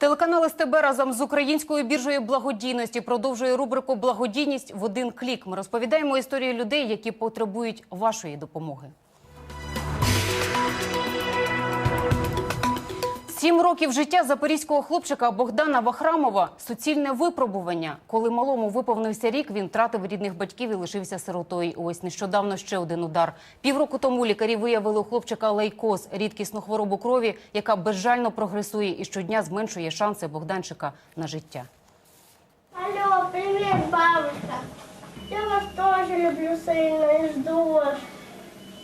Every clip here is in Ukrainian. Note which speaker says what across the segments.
Speaker 1: Телеканал СТБ разом з українською біржею благодійності продовжує рубрику Благодійність в один клік. Ми розповідаємо історії людей, які потребують вашої допомоги. Сім років життя запорізького хлопчика Богдана Вахрамова – суцільне випробування. Коли малому виповнився рік, він втратив рідних батьків і лишився сиротою. Ось нещодавно ще один удар. Півроку тому лікарі виявили у хлопчика лейкоз – рідкісну хворобу крові, яка безжально прогресує і щодня зменшує шанси Богданчика на життя.
Speaker 2: Алло, привет, бабушка. Я вас тоже люблю сильно и жду вас.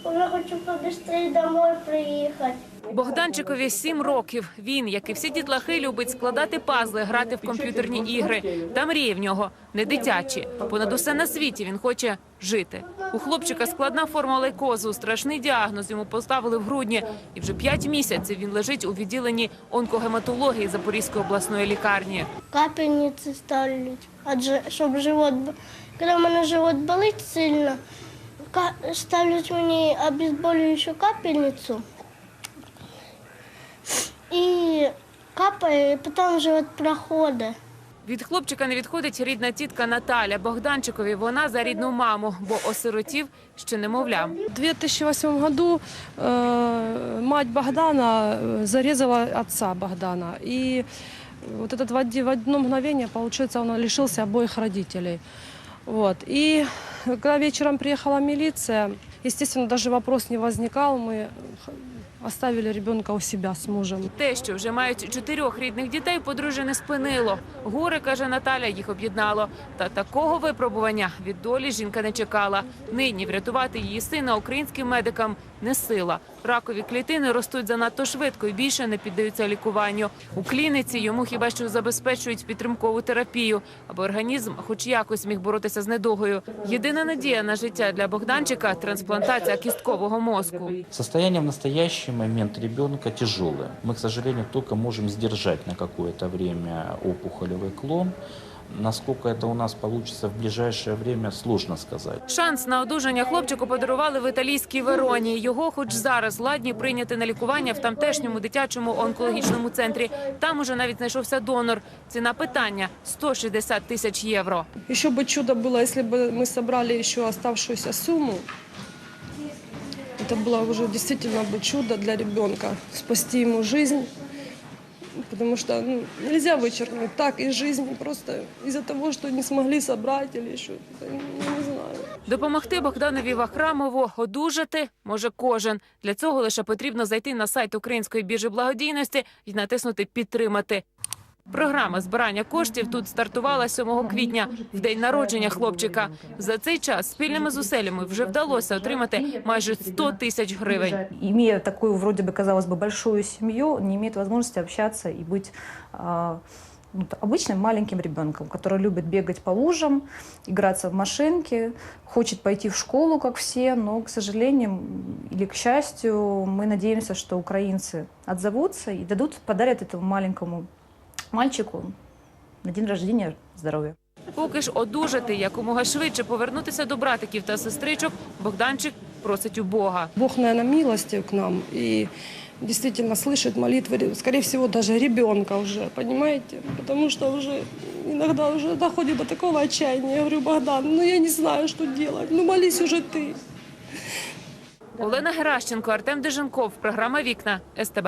Speaker 2: Уже хочу побыстрее домой приехать.
Speaker 3: Богданчикові сім років. Він, як і всі дітлахи, любить складати пазли, грати в комп'ютерні ігри. Та мрії в нього не дитячі. Понад усе на світі він хоче жити. У хлопчика складна форма лейкозу, страшний діагноз йому поставили в грудні. І вже п'ять місяців він лежить у відділенні онкогематології Запорізької обласної лікарні.
Speaker 2: Капельницы ставлять, чтобы живот... б- Когда у меня живот болит сильно, ставлять мне обезболивающую капельницу и капает, и потом живот проходит.
Speaker 3: Від хлопчика не відходить рідна тітка Наталя. Богданчикові вона за рідну маму, бо осиротів ще немовля.
Speaker 4: В 2008 году э, мать Богдана э, зарезала отца Богдана. И вот этот в оди- в одно мгновение, получается, он лишился обоих родителей. Вот. И когда вечером приехала милиция, естественно, даже вопрос не возникал. Мы х- оставили ребенка у себя с мужем.
Speaker 3: Те, що вже мають чотирьох рідних дітей, подружжя не спинило. Горе, каже Наталя, їх об'єднало. Та такого випробування від долі жінка не чекала. Нині врятувати її сина українським медикам не сила. Ракові клітини ростуть занадто швидко і більше не піддаються лікуванню. У клініці йому хіба що забезпечують підтримкову терапію, аби організм хоч якось міг боротися з недугою. Єдина надія на життя для Богданчика трансплантація кісткового мозку.
Speaker 5: Состояние в настоящий момент ребенка тяжелое. Мы, к сожалению, только можем сдержать на какое-то время опухолевый клон. Насколько это у нас получится в ближайшее время, сложно сказать.
Speaker 3: Шанс на одужання хлопчику подарували в італійській Вероні. Його, хоч зараз, ладні прийняти на лікування в тамтешньому дитячому онкологічному центрі. Там уже навіть знайшовся донор. Ціна питання 160 тисяч євро.
Speaker 4: Еще бы чудо было, если бы мы собрали еще оставшуюся сумму. Это было уже действительно бы чудо для ребенка. Спасти ему жизнь. Потому что ну, нельзя вычеркнуть так из жизнь просто из-за того, что не смогли собрать или. Я не знаю.
Speaker 3: Допомогти Богданові Вахрамову одужати може кожен. Для цього лише потрібно зайти на сайт Української біржі благодійності і натиснути Підтримати. Програма збирання коштів тут стартувала 7 квітня, в день народження хлопчика. За цей час спільними зусиллями вже вдалося отримати майже 100 тисяч гривень.
Speaker 6: имея такую, вроде бы, казалось бы, большую семью, не имеет возможности общаться и быть а, ну, т- обычным маленьким ребенком, который любит бегать по лужам, играться в машинки, хочет пойти в школу, как все, но, к сожалению м, или к счастью, мы надеемся, что украинцы отзовутся и дадут, подарят этому маленькому мальчику на день рождения здоровья.
Speaker 3: Поки ж одужати якомога швидше повернутися до братиків та сестричок, Богданчик просить у Бога.
Speaker 4: Бог, наверное, милостив к нам и действительно слышит молитвы, скорее всего, даже ребенка уже, понимаете? Потому что уже иногда уже доходит до такого отчаяния. Я говорю, Богдан, ну я не знаю, что делать, ну молись уже ты.
Speaker 3: Олена Геращенко, Артем Деженков. Програма Вікна СТБ.